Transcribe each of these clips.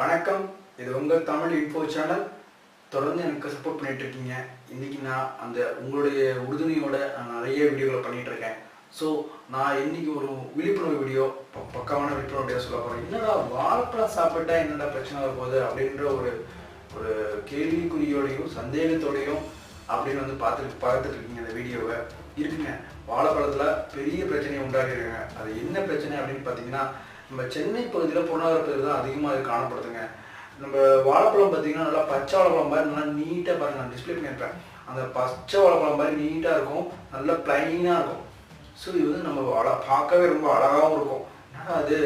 வணக்கம். இது உங்கள் தமிழ் இன்ஃபோ சேனல். தொடர்ந்து எனக்கு சப்போர்ட் பண்ணிட்டு இருக்கீங்க. இன்னைக்கு நான் அந்த உங்களுடைய உறுதுணையோட நான் நிறைய வீடியோகளை பண்ணிட்டு இருக்கேன். ஸோ நான் இன்னைக்கு ஒரு விழிப்புணர்வு வீடியோ பக்காவான விழிப்புணர்வு வீடியோ சொல்ல போகிறேன் என்னடா வாழைப்பழம் சாப்பிட்டா என்னடா பிரச்சனை வர போகுது அப்படின்ற ஒரு ஒரு கேள்விக்குறியோடையும் சந்தேகத்தோடையும் அப்படின்னு வந்து பார்த்துட்டு பார்த்துட்டு இருக்கீங்க இந்த வீடியோவை. இருக்குங்க. வாழைப்பழத்தில் பெரிய பிரச்சனையை உண்டாக்கிருக்காங்க அது என்ன பிரச்சனை அப்படின்னு பார்த்தீங்கன்னா நம்ம சென்னை பகுதியில் பொருளாதார பகுதியில் தான் அதிகமாக இது காணப்படுதுங்க. நம்ம வாழைப்பழம் பார்த்தீங்கன்னா நல்லா பச்சை வாழைப்பழம் மாதிரி நல்லா நீட்டாக பாருங்கள் நான் டிஸ்பிளே பண்ணியிருப்பேன். அந்த பச்சை வாழைப்பழம் மாதிரி நீட்டாக இருக்கும் நல்லா பிளைனாக இருக்கும். ஸோ இது வந்து நம்ம அழ பார்க்கவே ரொம்ப அழகாகவும் இருக்கும். ஏன்னா அது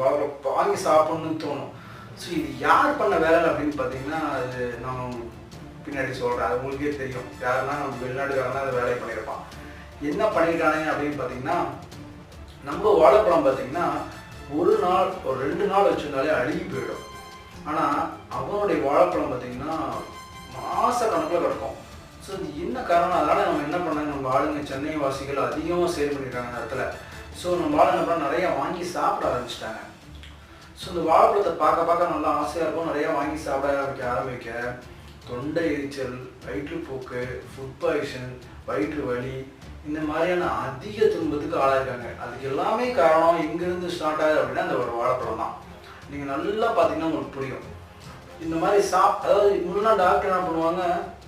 வாழைப்பழம் வாங்கி சாப்பிட்ணுன்னு தோணும். ஸோ இது யார் பண்ண வேலை அப்படின்னு பார்த்தீங்கன்னா அது நான் பின்னாடி சொல்கிறேன் அது உங்களுக்கே தெரியும். யாருன்னா நம்ம வெளிநாட்டுக்காரன் தான் வேலையை பண்ணியிருப்பான். என்ன பண்ணியிருக்கானுங்க அப்படின்னு பார்த்தீங்கன்னா நம்ம வாழைப்பழம் பார்த்தீங்கன்னா ஒரு நாள் ஒரு ரெண்டு நாள் வச்சிருந்தாலே அழுகி போயிடும். ஆனால் அவனுடைய வாழைப்பழம் பார்த்தீங்கன்னா மாச கணக்கில் கிடக்கும். ஸோ இது என்ன காரணம்? அதனால் நம்ம என்ன பண்ணாங்க நம்ம ஆளுங்க சென்னை வாசிகள் அதிகமாக சேல் பண்ணிட்டாங்க அந்த இடத்துல. ஸோ நம்ம ஆளுங்க நிறையா வாங்கி சாப்பிட ஆரம்பிச்சிட்டாங்க. ஸோ இந்த வாழைப்பழத்தை பார்க்க பார்க்க நல்லா ஆசையாக இருக்கும். நிறையா வாங்கி சாப்பிட ஆரம்பிக்க ஆரம்பிக்க. தொண்டை எரிச்சல் வயிற்றுப்போக்கு ஃபுட் பாய்சன் வயிற்று வலி இந்த மாதிரியான அதிக துன்பத்துக்கு ஆளாயிருக்காங்க. அதுக்கு எல்லாமே காரணம் எங்கேருந்து ஸ்டார்ட் ஆகுது அப்படின்னா அந்த ஒரு வாழைப்பழம் தான். நீங்கள் நல்லா பார்த்தீங்கன்னா உங்களுக்கு புரியும். இந்த மாதிரி சாப் அதாவது முன்னா டாக்டர் என்ன பண்ணுவாங்க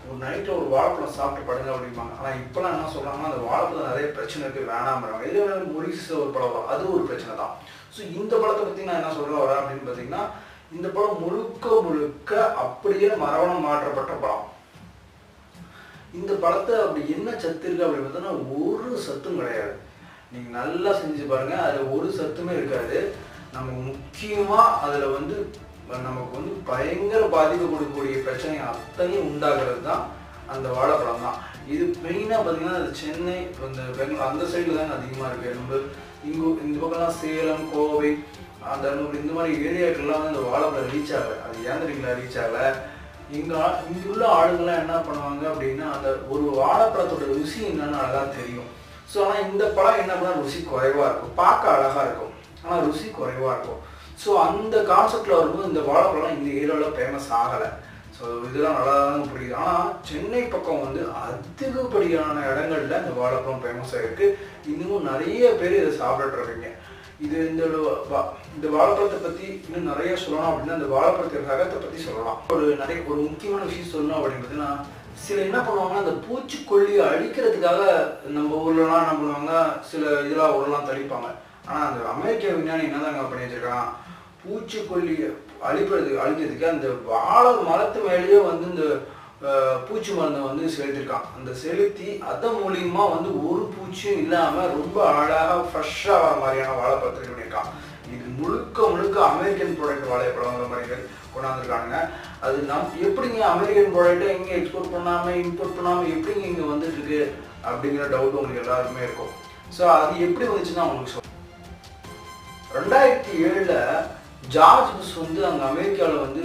ஒரு நைட்டில் ஒரு வாழைப்பழம் சாப்பிட்டு படுங்க அப்படிம்பாங்க. ஆனால் இப்போலாம் என்ன சொல்கிறாங்கன்னா அந்த வாழைப்பழம் நிறைய பிரச்சனை இருக்குது வேணாம்றாங்க இதே மொரிஸ் ஒரு பழம் வரும். அது ஒரு பிரச்சனை தான். ஸோ இந்த பழத்தை பற்றி நான் என்ன சொல்ல வரேன் அப்படின்னு பார்த்தீங்கன்னா இந்த படம் முழுக்க முழுக்க அப்படியே மரபணம் மாற்றப்பட்ட பழம். இந்த பழத்தை அப்படி என்ன சத்து இருக்கு அப்படின்னு பார்த்தோன்னா ஒரு சத்தும் கிடையாது. நீங்கள் நல்லா செஞ்சு பாருங்க அதில் ஒரு சத்துமே இருக்காது. நம்ம முக்கியமாக அதில் வந்து நமக்கு வந்து பயங்கர பாதிப்பு கொடுக்கக்கூடிய பிரச்சனை அத்தனையும் உண்டாகிறது தான் அந்த வாழைப்பழம் தான். இது மெயினாக பார்த்தீங்கன்னா அது சென்னை இப்போ இந்த பெங்களூர் அந்த சைடில் தான் அதிகமாக இருக்குது நம்ம இங்கு இந்த பக்கம்லாம் சேலம் கோவை அந்த இந்த மாதிரி ஏரியாக்கள்லாம் வந்து அந்த வாழைப்பழம் ரீச் ஆகலை. அது ஏன் தெரியுங்களா? ரீச் ஆகலை. இங்கே இங்குள்ள உள்ள என்ன பண்ணுவாங்க அப்படின்னா ஒரு வாழைப்பழத்தோட ருசி என்னன்னு அழகா தெரியும். ஸோ ஆனால் இந்த பழம் என்ன பண்ணால் ருசி குறைவாக இருக்கும். பார்க்க அழகாக இருக்கும். ஆனால் ருசி குறைவாக இருக்கும். ஸோ அந்த கான்செப்டில் வரும்போது இந்த வாழைப்பழம் இந்த ஏரியாவில் ஃபேமஸ் ஆகலை. ஸோ இதெல்லாம் நல்லா தான் புரியுது. ஆனால் சென்னை பக்கம் வந்து அதிகப்படியான இடங்கள்ல இந்த வாழைப்பழம் ஃபேமஸ் ஆயிருக்கு. இன்னமும் நிறைய பேர் இதை சாப்பிட்டுட்டு இது இந்த வா- இந்த வாழைப்பழத்தை பற்றி இன்னும் நிறைய சொல்லணும் அப்படின்னா இந்த வாழைப்பழத்தின் ரகத்தை பற்றி சொல்லலாம். ஒரு நிறைய ஒரு முக்கியமான விஷயம் சொல்லணும் அப்படின்னு பார்த்தீங்கன்னா சில என்ன பண்ணுவாங்கன்னா அந்த பூச்சிக்கொல்லியை அழிக்கிறதுக்காக நம்ம ஊர்லலாம் என்ன பண்ணுவாங்க சில இதெல்லாம் ஊர்லாம் தெளிப்பாங்க ஆனா அந்த அமெரிக்க விஞ்ஞானி என்னதாங்க பண்ணி வச்சிருக்கான்? பூச்சிக்கொல்லி அழிப்பதுக்கு அழிக்கிறதுக்கு அந்த வாழை மரத்து மேலேயே வந்து இந்த பூச்சி மருந்தை வந்து செலுத்திருக்கான் அந்த செலுத்தி அதன் மூலியமா வந்து ஒரு பூச்சியும் இல்லாம ரொம்ப அழகா ஃப்ரெஷ்ஷாக வர மாதிரியான பத்திரிக்கை பண்ணியிருக்கான். இது முழுக்க முழுக்க அமெரிக்கன் ப்ராடக்ட் வாழைப்பழங்கிற மாதிரிகள் கொண்டாந்துருக்கானுங்க. அது நம் எப்படிங்க அமெரிக்கன் ப்ராடக்ட்டை எங்கே எக்ஸ்போர்ட் பண்ணாம இம்போர்ட் பண்ணாம எப்படிங்க இங்க வந்துட்டு இருக்கு அப்படிங்கிற டவுட் உங்களுக்கு எல்லாருமே இருக்கும். ஸோ அது எப்படி வந்துச்சுன்னா உங்களுக்கு சொல்றேன். ரெண்டாயிரத்தி ஏழுல ஜார்ஜ் புஷ் வந்து அங்கே அமெரிக்கால வந்து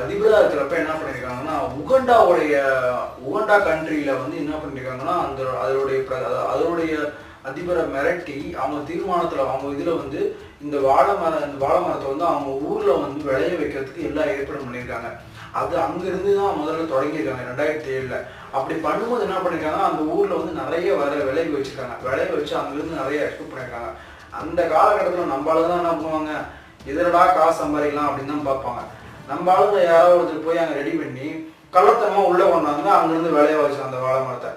அதிபராக இருக்கிறப்ப என்ன பண்ணியிருக்காங்கன்னா உகண்டாவுடைய உகண்டா கண்ட்ரியில வந்து என்ன பண்ணியிருக்காங்கன்னா அந்த அதனுடைய அதனுடைய அதிபரை மிரட்டி அவங்க தீர்மானத்துல அவங்க இதுல வந்து இந்த வாழை மரம் இந்த வாழை மரத்தை வந்து அவங்க ஊர்ல வந்து விளைய வைக்கிறதுக்கு எல்லா ஏற்பாடும் பண்ணியிருக்காங்க. அது அங்கிருந்து தான் முதல்ல தொடங்கியிருக்காங்க ரெண்டாயிரத்தி ஏழுல. அப்படி பண்ணும்போது என்ன பண்ணிருக்காங்கன்னா அந்த ஊர்ல வந்து நிறைய வர விளைய வச்சிருக்காங்க. விளைய வச்சு அங்கிருந்து நிறைய எக்ஸ்போர்ட் பண்ணியிருக்காங்க. அந்த காலகட்டத்தில் நம்ம தான் என்ன பண்ணுவாங்க? எதிரடா காசு சம்பாதிக்கலாம் அப்படின்னு தான் பார்ப்பாங்க. நம்ம ஆளுங்க யாராவது ஒருத்தர் போய் அங்கே ரெடி பண்ணி கள்ளத்தனமா உள்ளே கொண்டாங்கன்னா அங்கேருந்து விளைய வச்சு அந்த வாழை மரத்தை.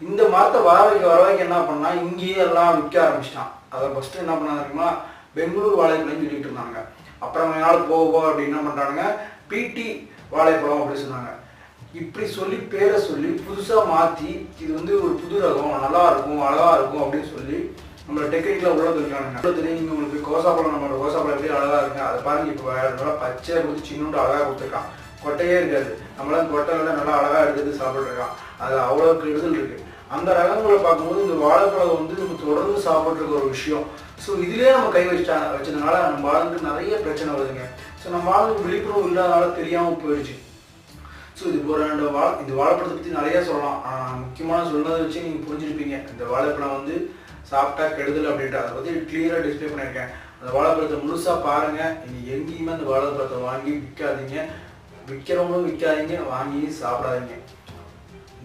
இந்த மரத்தை வர வைக்க வர வைக்க என்ன பண்ணா இங்கேயே எல்லாம் விற்க ஆரம்பிச்சிட்டான். அதை ஃபர்ஸ்ட் என்ன பண்ணாங்க தெரியுமா? பெங்களூர் வாழைப்பழம் சொல்லிட்டு இருந்தாங்க. அப்புறம் கொஞ்ச நாள் போக போக அப்படி என்ன பண்ணுறாங்க பிடி வாழைப்பழம் அப்படி சொன்னாங்க. இப்படி சொல்லி பேரை சொல்லி புதுசாக மாற்றி இது வந்து ஒரு புது ரகம் நல்லா இருக்கும் அழகா இருக்கும் அப்படின்னு சொல்லி நம்மளை டெக்னிக்கில் உள்ள இருக்கானுங்க உள்ள தெரியும் உங்களுக்கு கோசாப்பழம் நம்மளோட கோசாப்பழம் எப்படி அழகாக இருக்கு அதை பாருங்க இப்போ நல்லா பச்சையா கொடுத்து சின்னோண்டு அழகாக கொடுத்துருக்கான். கொட்டையே இருக்காது. நம்மளாம் கொட்டை நல்லா அழகாக எடுத்து சாப்பிட்ருக்கான் அது அவ்வளோ கெடுதல் இருக்குது அந்த ரகங்களை பார்க்கும்போது இந்த வாழைப்பழம் வந்து நம்ம தொடர்ந்து சாப்பிட்ருக்க ஒரு விஷயம். ஸோ இதுலயே நம்ம கை வச்சா வச்சதுனால நம்ம ஆளுங்களுக்கு நிறைய பிரச்சனை வருதுங்க. ஸோ நம்ம வாழ்ந்து விழிப்புணர்வு இல்லாதனால தெரியாம போயிடுச்சு. ஸோ இது ஒரு ரெண்டு வா இந்த வாழைப்பழத்தை பற்றி நிறைய சொல்லலாம். ஆனால் முக்கியமான சொன்னதை வச்சு நீங்கள் புரிஞ்சிருப்பீங்க. இந்த வாழைப்பழம் வந்து சாப்பிட்டா கெடுதல் அப்படின்ட்டு. அதை பற்றி கிளியராக டிஸ்பிளே பண்ணியிருக்கேன். அந்த வாழைப்பழத்தை முழுசாக பாருங்கள் நீங்கள் எங்கேயுமே அந்த வாழைப்பழத்தை வாங்கி விற்காதீங்க. விற்கிறவங்களும் விற்காதீங்க. வாங்கி சாப்பிடாதீங்க.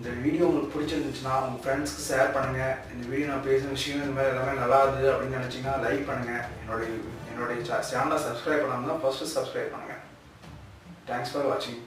இந்த வீடியோ உங்களுக்கு பிடிச்சிருந்துச்சுன்னா உங்கள் ஃப்ரெண்ட்ஸ்க்கு ஷேர் பண்ணுங்கள் இந்த வீடியோ நான் பேசின விஷயம் இந்த மாதிரி எல்லாமே நல்லா இருந்தது அப்படின்னு நினச்சிங்கன்னா லைக் பண்ணுங்கள் என்னுடைய என்னுடைய சேனலை சப்ஸ்கிரைப் பண்ணாமல் தான் ஃபஸ்ட்டு சப்ஸ்கிரைப் பண்ணுங்கள் தேங்க்ஸ் ஃபார் வாட்சிங்